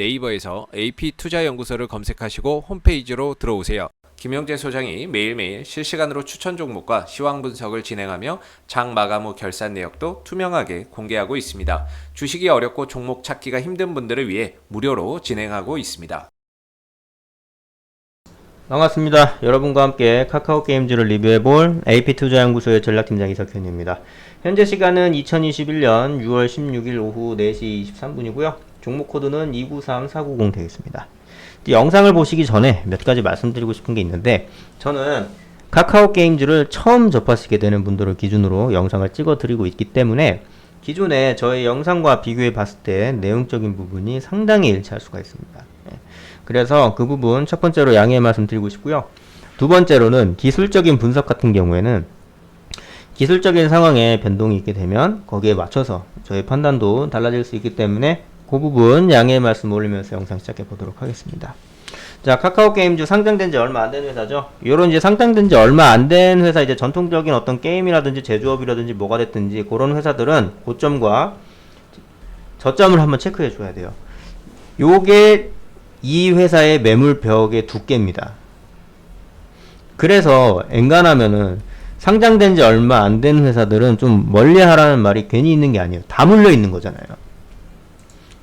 네이버에서 AP투자연구소를 검색하시고 홈페이지로 들어오세요. 김영재 소장이 매일매일 실시간으로 추천 종목과 시황 분석을 진행하며 장 마감 후 결산 내역도 투명하게 공개하고 있습니다. 주식이 어렵고 종목 찾기가 힘든 분들을 위해 무료로 진행하고 있습니다. 반갑습니다. 여러분과 함께 카카오 게임즈를 리뷰해볼 AP투자연구소의 전략팀장 이석현입니다. 현재 시간은 2021년 6월 16일 오후 4시 23분이고요. 종목 코드는 293490 되겠습니다. 영상을 보시기 전에 몇 가지 말씀드리고 싶은 게 있는데 저는 카카오 게임즈를 처음 접하시게 되는 분들을 기준으로 영상을 찍어 드리고 있기 때문에 기존에 저의 영상과 비교해 봤을 때 내용적인 부분이 상당히 일치할 수가 있습니다. 예. 그래서 그 부분 첫 번째로 양해의 말씀 드리고 싶고요. 두 번째로는 기술적인 분석 같은 경우에는 기술적인 상황에 변동이 있게 되면 거기에 맞춰서 저희 판단도 달라질 수 있기 때문에 그 부분 양해의 말씀 올리면서 영상 시작해 보도록 하겠습니다. 자, 카카오 게임즈 상장된 지 얼마 안 된 회사죠. 요런 이제 상장된 지 얼마 안 된 회사 이제 전통적인 어떤 게임이라든지 제조업이라든지 뭐가 됐든지 그런 회사들은 고점과 저점을 한번 체크해 줘야 돼요. 요게 이 회사의 매물 벽의 두께입니다. 그래서 엔간하면은 상장된 지 얼마 안 된 회사들은 좀 멀리 하라는 말이 괜히 있는 게 아니에요. 다 물려 있는 거잖아요.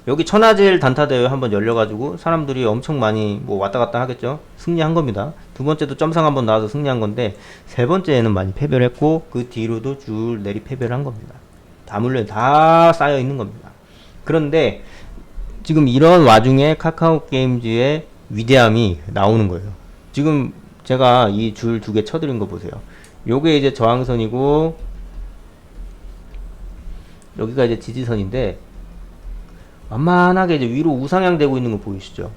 여기 천하제일 단타 대회 한번 열려가지고 사람들이 엄청 많이 뭐 왔다 갔다 하겠죠. 승리한 겁니다. 두 번째도 점상 한번 나와서 승리한 건데 세 번째에는 많이 패배를 했고 그 뒤로도 줄 내리 패배를 한 겁니다. 다 물려 다 쌓여 있는 겁니다. 그런데 지금 이런 와중에 카카오 게임즈의 위대함이 나오는 거예요. 지금 제가 이 줄 두 개 쳐드린 거 보세요. 요게 이제 저항선이고 여기가 이제 지지선인데 완만하게 이제 위로 우상향 되고 있는 거 보이시죠?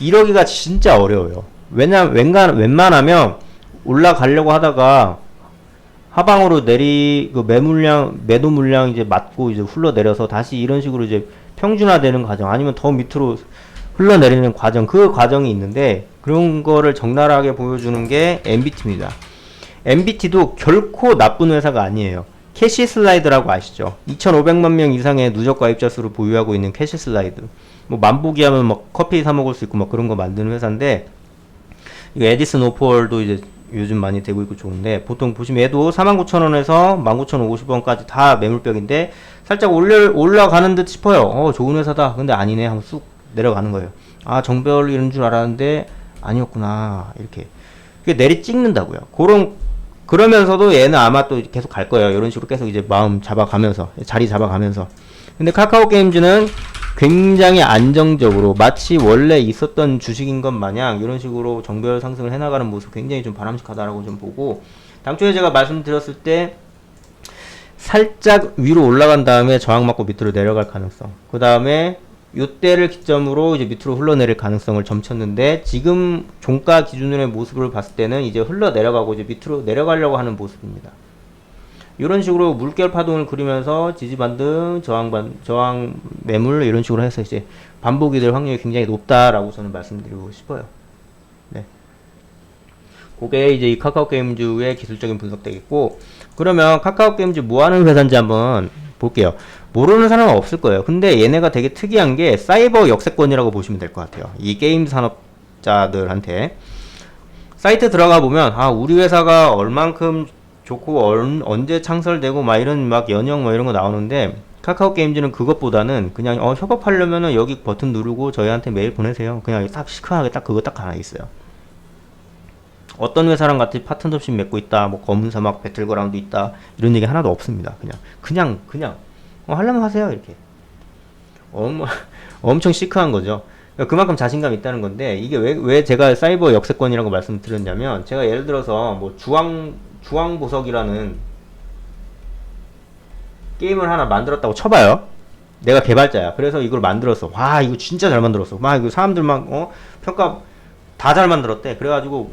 이러기가 진짜 어려워요. 왜냐, 웬간, 웬만하면 올라가려고 하다가 하방으로 내리, 그 매물량, 매도 물량 이제 맞고 이제 흘러내려서 다시 이런 식으로 이제 평준화되는 과정 아니면 더 밑으로 흘러내리는 과정, 그 과정이 있는데 그런 거를 적나라하게 보여주는 게 MBT입니다. MBT도 결코 나쁜 회사가 아니에요. 캐시 슬라이드라고 아시죠? 2,500만 명 이상의 누적 가입자 수를 보유하고 있는 캐시 슬라이드. 뭐 만보기 하면 막 커피 사 먹을 수 있고 막 그런 거 만드는 회사인데 이거 에디슨 오폴도 이제 요즘 많이 되고 있고 좋은데 보통 보시면 얘도 49,000원에서 19,050원까지 다 매물벽인데 살짝 올려 올라가는 듯 싶어요. 어 좋은 회사다. 근데 아니네. 하면 쑥 내려가는 거예요. 아 정별 이런 줄 알았는데 아니었구나. 이렇게 그게 내리 찍는다고요. 그런 그러면서도 얘는 아마 또 계속 갈 거예요. 이런 식으로 계속 이제 마음 잡아가면서 자리 잡아가면서. 근데 카카오 게임즈는 굉장히 안정적으로 마치 원래 있었던 주식인 것 마냥 이런 식으로 정별 상승을 해나가는 모습 굉장히 좀 바람직하다라고 좀 보고 당초에 제가 말씀드렸을 때 살짝 위로 올라간 다음에 저항 맞고 밑으로 내려갈 가능성. 그 다음에 요때를 기점으로 이제 밑으로 흘러내릴 가능성을 점쳤는데 지금 종가 기준으로의 모습을 봤을 때는 이제 흘러내려가고 이제 밑으로 내려가려고 하는 모습입니다. 이런 식으로 물결 파동을 그리면서 지지 반등, 저항 반, 저항 매물 이런 식으로 해서 이제 반복이 될 확률이 굉장히 높다라고 저는 말씀드리고 싶어요. 네. 그게 이제 이 카카오 게임즈의 기술적인 분석 되겠고 그러면 카카오 게임즈 뭐 하는 회사인지 한번 볼게요. 모르는 사람은 없을 거예요. 근데 얘네가 되게 특이한 게 사이버 역세권이라고 보시면 될 것 같아요. 이 게임 산업자들한테 사이트 들어가 보면 아 우리 회사가 얼만큼 좋고 얼, 언제 창설되고 막 이런 막 연영 뭐 이런 거 나오는데 카카오 게임즈는 그것보다는 그냥 어 협업하려면은 여기 버튼 누르고 저희한테 메일 보내세요. 그냥 딱 시크하게 딱 그거 딱 하나 있어요. 어떤 회사랑 같이 파트너십 맺고 있다, 뭐 검은 사막 배틀그라운드 있다 이런 얘기 하나도 없습니다. 그냥 그냥 그냥 어, 하려면 하세요 이렇게. 엄, 엄청 시크한 거죠. 그만큼 자신감 있다는 건데 이게 왜, 왜 제가 사이버 역세권이라고 말씀드렸냐면 제가 예를 들어서 뭐 주황 주황 보석이라는 게임을 하나 만들었다고 쳐봐요. 내가 개발자야. 그래서 이걸 만들었어. 와 이거 진짜 잘 만들었어. 막 이거 사람들 막 어, 평가 다 잘 만들었대. 그래가지고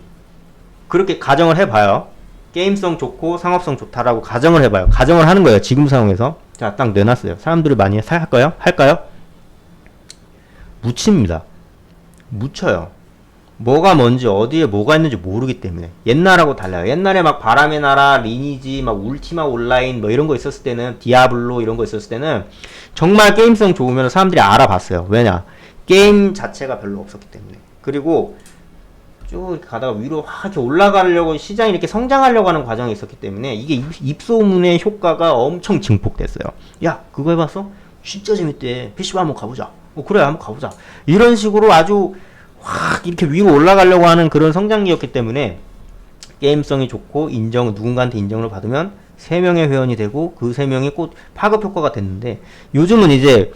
그렇게 가정을 해봐요. 게임성 좋고 상업성 좋다라고 가정을 해봐요. 가정을 하는 거예요. 지금 상황에서. 자, 딱 내놨어요. 사람들이 많이 사, 할까요? 할까요? 묻힙니다. 묻혀요. 뭐가 뭔지 어디에 뭐가 있는지 모르기 때문에 옛날하고 달라요. 옛날에 막 바람의 나라, 리니지, 막 울티마 온라인 뭐 이런 거 있었을 때는 디아블로 이런 거 있었을 때는 정말 게임성 좋으면 사람들이 알아봤어요. 왜냐? 게임 자체가 별로 없었기 때문에 그리고 쭉 이렇게 가다가 위로 확 올라가려고 시장이 이렇게 성장하려고 하는 과정이 있었기 때문에 이게 입, 입소문의 효과가 엄청 증폭됐어요. 야 그거 해봤어? 진짜 재밌대. PC방 한번 가보자. 어 그래 한번 가보자. 이런 식으로 아주 확 이렇게 위로 올라가려고 하는 그런 성장기였기 때문에 게임성이 좋고 인정 누군가한테 인정을 받으면 세 명의 회원이 되고 그세 명이 꼭 파급 효과가 됐는데 요즘은 이제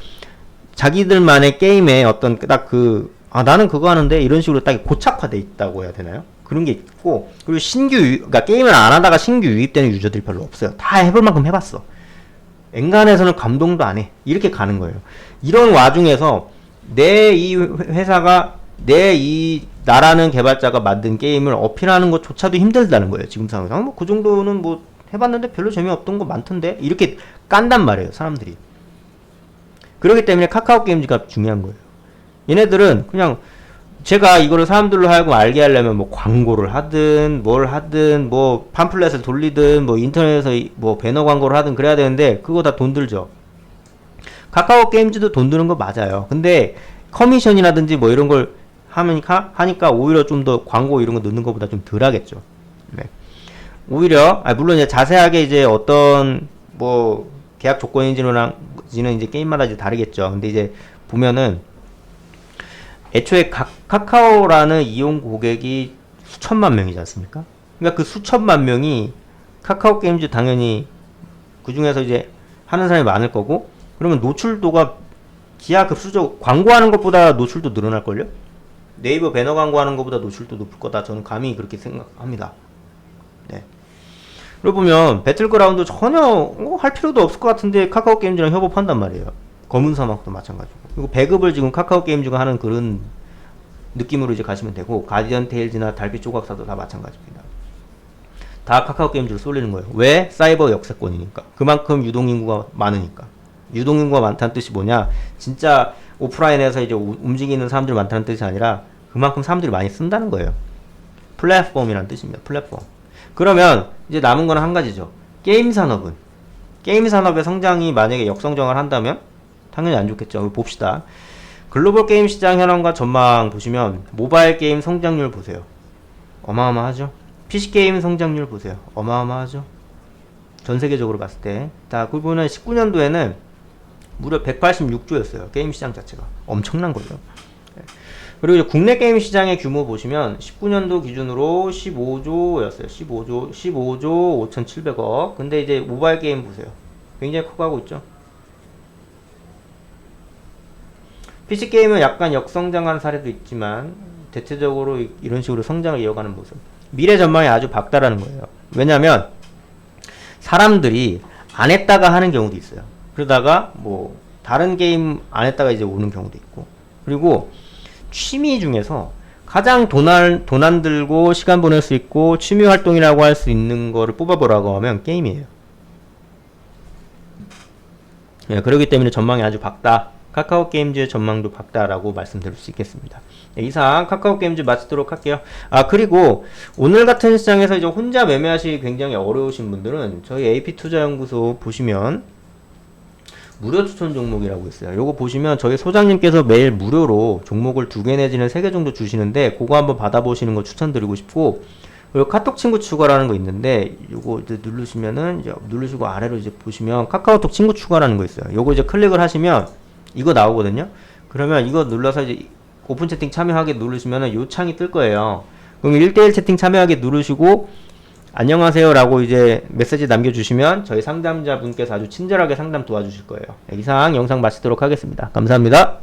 자기들만의 게임에 어떤 딱 그 아 나는 그거 하는데 이런 식으로 딱 고착화돼 있다고 해야 되나요? 그런 게 있고 그리고 신규 유, 그러니까 게임을 안 하다가 신규 유입되는 유저들이 별로 없어요. 다 해볼 만큼 해봤어. 엔간에서는 감동도 안 해. 이렇게 가는 거예요. 이런 와중에서 내 이 회사가 내 이 나라는 개발자가 만든 게임을 어필하는 것조차도 힘들다는 거예요. 지금 상황에서. 뭐 그 정도는 뭐 해봤는데 별로 재미없던 거 많던데 이렇게 깐단 말이에요. 사람들이. 그렇기 때문에 카카오 게임즈가 중요한 거예요. 얘네들은 그냥 제가 이거를 사람들로 하여금 알게 하려면 뭐 광고를 하든 뭘 하든 뭐 팜플렛을 돌리든 뭐 인터넷에서 이- 뭐 배너 광고를 하든 그래야 되는데 그거 다 돈 들죠. 카카오 게임즈도 돈 드는 거 맞아요. 근데 커미션이라든지 뭐 이런 걸 하니까 하니까 오히려 좀 더 광고 이런 거 넣는 것보다 좀 덜 하겠죠. 네. 오히려 아 물론 이제 자세하게 이제 어떤 뭐 계약 조건인지는 이제 게임마다 이제 다르겠죠. 근데 이제 보면은 애초에 카, 카카오라는 이용 고객이 수천만 명이지 않습니까? 그러니까 그 수천만 명이 카카오 게임즈 당연히 그 중에서 이제 하는 사람이 많을 거고 그러면 노출도가 기하급수적 광고하는 것보다 노출도 늘어날 걸요? 네이버 배너 광고하는 것보다 노출도 높을 거다. 저는 감히 그렇게 생각합니다. 네. 그러고 보면 배틀그라운드 전혀 어, 할 필요도 없을 것 같은데 카카오 게임즈랑 협업한단 말이에요. 검은 사막도 마찬가지고. 그리고 배급을 지금 카카오 게임즈가 하는 그런 느낌으로 이제 가시면 되고 가디언 테일즈나 달빛 조각사도 다 마찬가지입니다. 다 카카오 게임즈로 쏠리는 거예요. 왜? 사이버 역세권이니까. 그만큼 유동 인구가 많으니까. 유동 인구가 많다는 뜻이 뭐냐? 진짜 오프라인에서 이제 우- 움직이는 사람들이 많다는 뜻이 아니라 그만큼 사람들이 많이 쓴다는 거예요. 플랫폼이라는 뜻입니다. 플랫폼. 그러면 이제 남은 거는 한 가지죠. 게임 산업은 게임 산업의 성장이 만약에 역성장을 한다면 당연히 안 좋겠죠. 봅시다. 글로벌 게임 시장 현황과 전망 보시면 모바일 게임 성장률 보세요. 어마어마하죠. PC 게임 성장률 보세요. 어마어마하죠. 전 세계적으로 봤을 때. 자, 그걸 보면 19년도에는 무려 186조였어요. 게임 시장 자체가. 엄청난 거죠. 네. 그리고 국내 게임 시장의 규모 보시면 19년도 기준으로 15조였어요. 15조, 15조 5,700억. 근데 이제 모바일 게임 보세요. 굉장히 커가고 있죠. PC 게임은 약간 역성장한 사례도 있지만 대체적으로 이- 이런 식으로 성장을 이어가는 모습. 미래 전망이 아주 밝다라는 거예요. 왜냐하면 사람들이 안 했다가 하는 경우도 있어요. 그러다가 뭐 다른 게임 안 했다가 이제 오는 경우도 있고. 그리고 취미 중에서 가장 돈안 돈안 들고 시간 보낼 수 있고 취미 활동이라고 할 수 있는 거를 뽑아보라고 하면 게임이에요. 예, 그렇기 때문에 전망이 아주 밝다. 카카오 게임즈의 전망도 밝다라고 말씀드릴 수 있겠습니다. 네, 이상 카카오 게임즈 마치도록 할게요. 아 그리고 오늘 같은 시장에서 이제 혼자 매매하시기 굉장히 어려우신 분들은 저희 AP 투자연구소 보시면 무료 추천 종목이라고 있어요. 요거 보시면 저희 소장님께서 매일 무료로 종목을 두 개 내지는 세 개 정도 주시는데 그거 한번 받아보시는 거 추천드리고 싶고 그리고 카톡 친구 추가라는 거 있는데 요거 이제 누르시면은 이제 누르시고 아래로 이제 보시면 카카오톡 친구 추가라는 거 있어요. 요거 이제 클릭을 하시면 이거 나오거든요. 그러면 이거 눌러서 이제 오픈 채팅 참여하게 누르시면은 요 창이 뜰 거예요. 그럼 1대1 채팅 참여하게 누르시고 안녕하세요라고 이제 메시지 남겨주시면 저희 상담자분께서 아주 친절하게 상담 도와주실 거예요. 네, 이상 영상 마치도록 하겠습니다. 감사합니다.